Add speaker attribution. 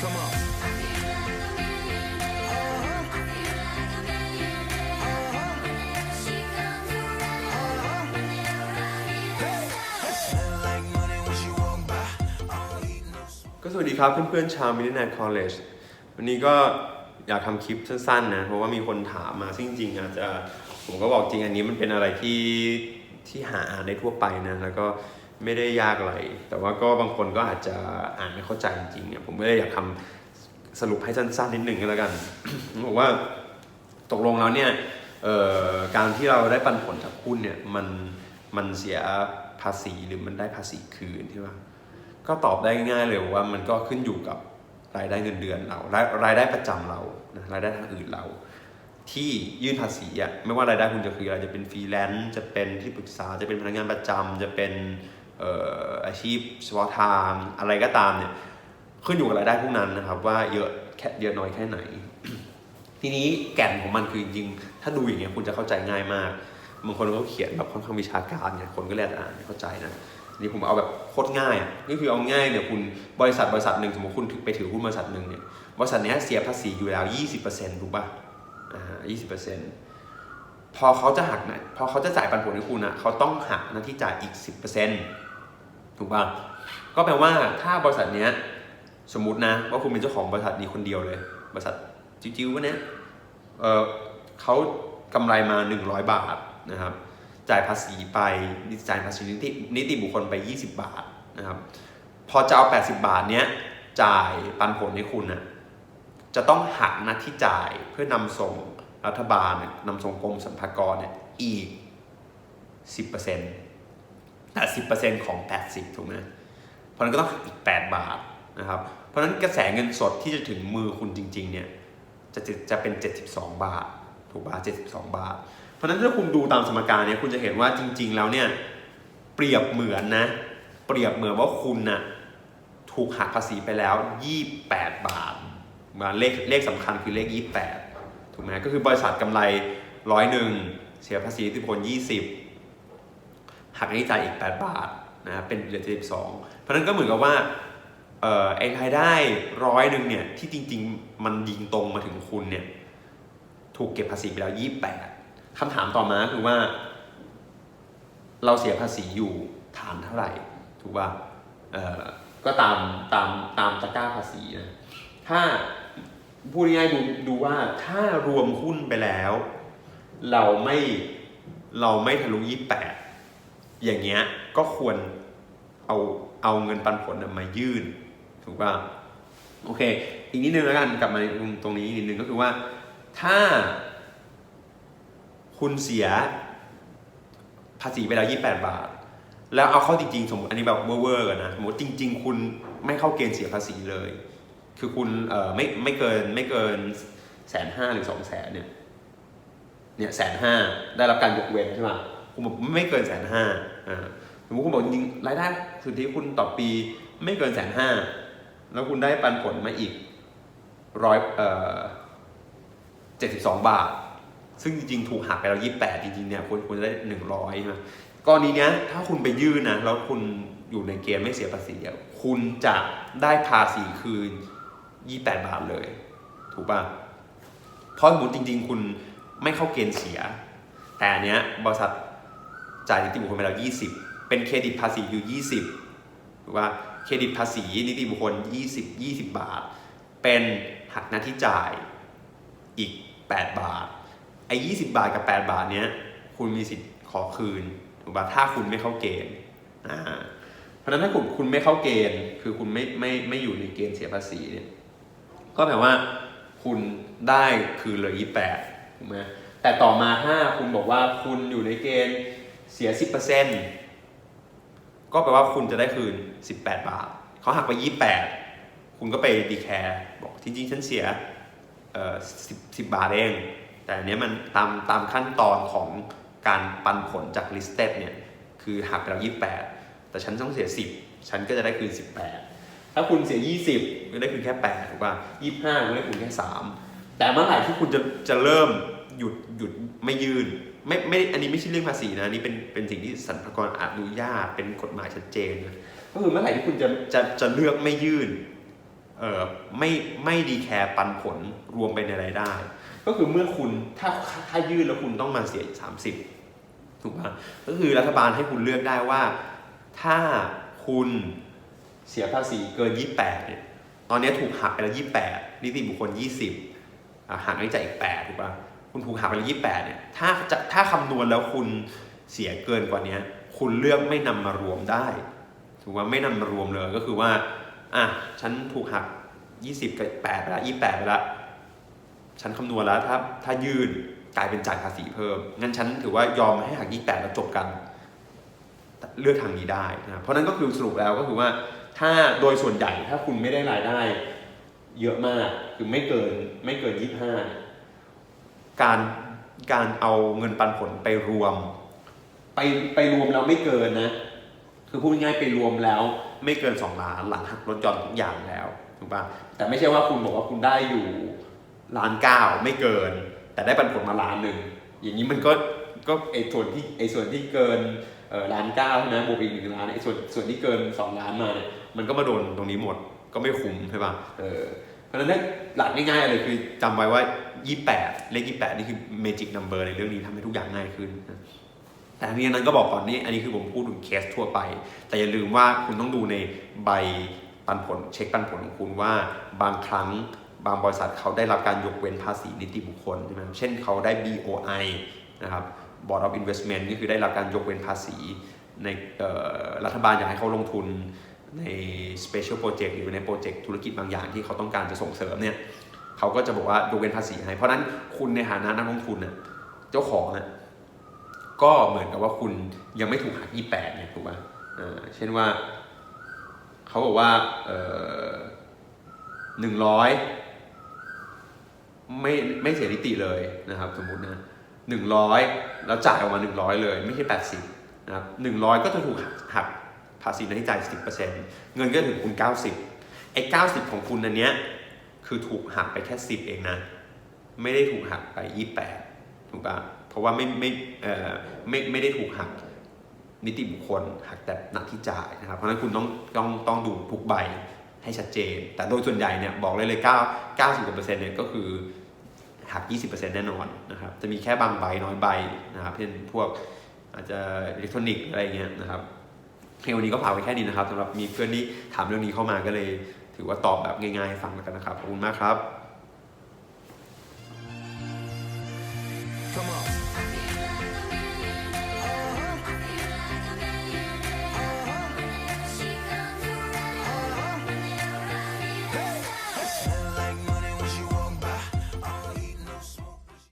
Speaker 1: Come on. Hey,
Speaker 2: ก็สวัสดีครับเพื่อนๆชาวมินินาคอลเลจวันนี้ก็อยากทำคลิปสั้นๆนะ เพราะว่ามีคนถามมาซึ่งจริงๆอาจจะผมก็บอกจริงอันนี้มันเป็นอะไรที่ที่หาอ่านได้ทั่วไปนะ แล้วก็ ไม่ได้ยากอะไร แต่ว่าก็บางคนก็อาจจะอ่านไม่เข้าใจจริงๆเนี่ยผมก็เลยอยากทำสรุปให้สั้นๆนิดหนึ่งก็แล้วกันบอกว่าตกลงแล้วเนี่ยการที่เราได้ปันผลจากหุ้นเนี่ยมันมันเสียภาษีหรือมันได้ภาษีคืนใช่ไหมก็ตอบได้ง่ายเลยว่ามันก็ขึ้นอยู่กับรายได้เงินเดือนเรา รายรายได้ประจำเรานะรายได้ทางอื่นเรา ที่ยื่นภาษีอะไม่ว่ารายได้คุณจะคืออะไรจะเป็นฟรีแลนซ์จะเป็นที่ปรึกษาจะเป็นพนักงานประจำจะเป็น อาชีพเฉพาะทางอะไรก็ตามเนี่ยขึ้นอยู่กับรายได้พวกนั้นนะครับว่าเยอะแค่เยอะน้อยแค่ไหน ทีนี้แก่นของมันคือจริงถ้าดูอย่างเงี้ยคุณจะเข้าใจง่ายมากบางคนเขาเขียนแบบค่อนข้างวิชาการเนี่ยคนก็เลยอาจจะอ่านไม่เข้าใจนะนี่ผมเอาแบบโคตรง่ายอะนี่คือเอาง่ายเนี่ยคุณบริษัทบริษัทหนึ่งสมมติคุณถือไปถือหุ้นบริษัทหนึ่งเนี่ยบริษัทเนี้ยเสียภาษีอยู่แล้ว 20%ถูกป่ะอ่า20%พอเขาจะหักนะพอเขาจะจ่ายปันผลให้คุณอะเขาต้องหักหน้าที่จ่ายอีก 10% ถูกป่ะก็แปลว่าถ้าบริษัทเนี้ยสมมตินะว่าคุณเป็นเจ้าของบริษัทนี้คนเดียวเลย บริษัทจิ๋วๆเนี้ยเออเขากำไรมา 100 บาทนะครับ จ่ายภาษีไปจ่ายภาษีนิตินิติบุคคลไป 20 บาทนะครับ พอจะเอา 80 บาทเนี้ยจ่ายปันผลให้คุณน่ะจะต้องหักหน้าที่จ่ายเพื่อนำส่งรัฐบาลเนี่ยนำส่งกรมสรรพากรเนี่ยอีก 10% 80%ของ 80 ถูกไหมเพราะนั้นก็ต้องหักอีก 8 บาทนะครับ เพราะนั้นกระแสเงินสดที่จะถึงมือคุณจริง ๆ เนี่ยจะจะจะเป็น 72 บาท ถูกป่ะ72 บาท เพราะนั้นถ้าคุณดูตามสมการเนี่ย คุณจะเห็นว่าจริง ๆ แล้วเนี่ย เปรียบเหมือนนะ เปรียบเหมือนว่าคุณน่ะถูกหักภาษีไปแล้ว 28 บาทมาเลขเลขสำคัญคือเลข 28 ถูกไหมก็คือบริษัทกำไรร้อยหนึ่งเสียภาษีที่ผล20 หักให้จ่ายอีก 8 บาทนะเป็นเหลือ72เพราะนั้นก็เหมือนกับว่าเออไอ้รายได้ร้อยหนึ่งเนี่ยที่จริง ๆ มันยิงตรงมาถึงคุณเนี่ยถูกเก็บภาษีไปแล้ว28คำถามต่อมาคือว่า เราเสียภาษีอยู่ฐานเท่าไหร่ ถูกป่ะเออก็ตามตามตามตะกร้าภาษีนะถ้าพูดง่ายๆดูดูว่าถ้ารวมหุ้นไปแล้ว เราไม่เราไม่ทะลุ28 อย่างเงี้ยก็ควรเอาเอาเงินปันผลน่ะมายื่นถูกป่ะโอเค อีกนิดนึงแล้วกันกลับมาตรงนี้นิดนึงก็คือว่าถ้า คุณเสียภาษีไปแล้ว28บาท แล้วเอาเข้าจริงๆ สมมติอันนี้แบบเวอร์ๆกันนะสมมติจริง ๆ คุณไม่เข้าเกณฑ์เสียภาษีเลย คือคุณเอ่อไม่ไม่เกินไม่เกินแสนห้าหรือสองแสนเนี่ยเนี่ยแสนห้าได้รับการยกเว้นใช่ไหม คุณบอกไม่เกินแสนห้าอ่าสมมติคุณบอกจริงๆรายได้สุทธิคุณต่อปีไม่เกินแสนห้าแล้วคุณได้ปันผลมาอีกร้อยเอ่อเจ็ดสิบสองบาท ซึ่งจริงๆ ถูกหักไปแล้วยี่แปดจริงๆเนี่ยคุณคุณจะได้หนึ่งร้อยใช่ไหมกรณีเนี้ยถ้าคุณไปยื่นนะแล้วคุณอยู่ในเกณฑ์ไม่เสียภาษีอะคุณจะได้ภาษีคืนยี่แปดบาทเลย ถูกป่ะเพราะสมมติจริง ๆ คุณไม่เข้าเกณฑ์เสีย แต่อันเนี้ยบริษัท จ่ายนิติบุคคลไปแล้วยี่สิบเป็นเครดิตภาษีอยู่ยี่สิบถูกป่ะเครดิตภาษีนิติบุคคลยี่สิบยี่สิบบาท เป็นหักหน้าที่จ่ายอีกแปดบาท ไอ้ยี่สิบาทกับแปดบาทเนี้ย คุณมีสิทธิ์ขอคืนถูกป่ะถ้าคุณไม่เข้าเกณฑ์อ่าเพราะฉะนั้นถ้าคุณคุณไม่เข้าเกณฑ์ คือคุณไม่ไม่ไม่อยู่ในเกณฑ์เสียภาษีเนี่ยก็แปลว่าคุณได้คืนเลยยี่แปดถูกไหมแต่ต่อมาถ้าคุณบอกว่าคุณอยู่ในเกณฑ์ เสียสิบเปอร์เซ็นก็แปลว่าคุณจะได้คืนสิบแปดบาท เขาหักไปยี่แปดคุณก็ไปดีแคร์บอกจริงๆ ฉันเสียเอ่อสิบสิบบาทเอง แต่อันเนี้ยมันตามตามขั้นตอนของการปันผลจาก listed เนี่ย คือหักไปแล้ว 28 แต่ฉันต้องเสีย 10 ฉันก็จะได้คืน 18 ถ้าคุณเสีย 20 ก็ได้คืนแค่ 8 ถูกป่ะ25ก็ได้คืนแค่ 3 แต่เมื่อไหร่ที่คุณจะจะเริ่มหยุดหยุดไม่ยืน ไม่ไม่อันนี้ไม่ใช่เรื่องภาษีนะอันนี่เป็นเป็นสิ่งที่สรรพากรอนุญาตเป็นกฎหมายชัดเจนนะก็คือเมื่อไหร่ที่คุณจะจะจะเลือกไม่ยื่นเออไม่ไม่ดีแคร์ปันผลรวมไปในรายได้ ก็คือเมื่อคุณถ้าถ้ายื่นแล้วคุณต้องมาเสียสามสิบถูกปะก็คือรัฐบาลให้คุณเลือกได้ว่า ถ้าคุณเสียภาษีเกิน 28เนี่ยตอนนี้ถูกหักไปแล้ว 28 นิติบุคคล 20อะหักรายจ่ายอีก 8 ถูกป่ะ คุณถูกหักไปแล้ว28เนี่ยถ้าจะถ้าคำนวณแล้วคุณเสียเกินกว่านี้คุณเลือกไม่นำมารวมได้ถูกว่าไม่นำมารวมเลยก็คือว่าอะฉันถูกหัก 20กับ8ไปแล้ว28ไปล้วฉันคำนวณแล้วถ้าถ้ายืนกลายเป็นจ่ายภาษีเพิ่ม งั้นฉันถือว่ายอมให้หัก 28 แล้วจบกัน เลือกทางนี้ได้นะเพราะนั้นก็คือสรุปแล้วก็คือว่าถ้าโดยส่วนใหญ่ถ้าคุณไม่ได้รายได้ เยอะมากคือไม่เกินไม่เกิน 25 การการเอาเงินปันผลไปรวม ไปไปรวมแล้วไม่เกินนะ คือพูดง่ายไปรวมแล้วไม่เกิน2ล้านหลังหักลดหย่อนทุกอย่างแล้วถูกปะแต่ไม่ใช่ว่าคุณบอกว่าคุณได้อยู่ล้านเก้าไม่เกิน แต่ได้ปันผลมาล้านหนึ่งอย่างนี้มันก็ก็ไอ้ส่วนที่ไอ้ส่วนที่เกินเออล้านเก้าใช่ไหมบวกอีกหนึ่งล้านไอ้ส่วนส่วนที่เกิน2ล้านมาเนี่ยมันก็มาโดนตรงนี้หมดก็ไม่คุ้มใช่ปะเออเพราะฉะนั้นหลักง่ายๆเลยคือจำไว้ว่า 28เลข28นี่คือ magic number ในเรื่องนี้ทำให้ทุกอย่างง่ายขึ้น แต่ทั้งนี้นั้นก็บอกก่อนนี่อันนี้คือผมพูดถึงเคสทั่วไป แต่อย่าลืมว่าคุณต้องดูในใบปันผลเช็คปันผลของคุณว่าบางครั้งบางบริษัทเขาได้รับการยกเว้นภาษีนิติบุคคลใช่ไหมเช่นเขาได้ BOI นะครับ Board of Investment ก็คือได้รับการยกเว้นภาษีในรัฐบาลอยากให้เขาลงทุนใน Special Project หรือในโปรเจกต์ธุรกิจบางอย่างที่เขาต้องการจะส่งเสริมเนี่ย เขาก็จะบอกว่ายกเว้นภาษีให้ เพราะนั้นคุณในฐานะนักลงทุนน่ะเจ้าของน่ะก็เหมือนกับว่าคุณยังไม่ถูกหัก28เนี่ยถูกป่ะเช่นว่า เขาบอกว่าหนึ่งร้อยไม่ไม่เสียนิติเลยนะครับ สมมุตินะหนึ่งร้อยแล้วจ่ายออกมาหนึ่งร้อยเลย ไม่ใช่แปดสิบนะครับหนึ่งร้อยก็จะถูกหักภาษีหน้าที่จ่ายสิบเปอร์เซ็นต์เงินก็ถึงคุณเก้าสิบไอ้เก้าสิบของคุณอันเนี้ย คือถูกหักไปแค่สิบเองนะ ไม่ได้ถูกหักไปยี่แปดถูกป่ะเพราะว่าไม่ไม่เอ่อไม่ไม่ได้ถูกหักนิติบุคคลหักแต่หนักที่จ่ายนะครับ เพราะฉะนั้นคุณต้องต้องต้องดูทุกใบให้ชัดเจน แต่โดยส่วนใหญ่เนี่ยบอกเลยเลย9 90กว่าเปอร์เซ็นต์เนี่ยก็คือหัก 20%แน่นอนนะครับ จะมีแค่บางใบน้อยใบนะครับ เช่นพวกอาจจะอิเล็กทรอนิกส์อะไรเงี้ยนะครับโอเควันนี้ก็ฝาไว้แค่นี้นะครับสำหรับมีเพื่อนที่ถามเรื่องนี้เข้ามาก็เลย ถือว่าตอบแบบง่ายๆให้ฟังแล้วกันนะครับ ขอบคุณมากครับ
Speaker 1: Come on.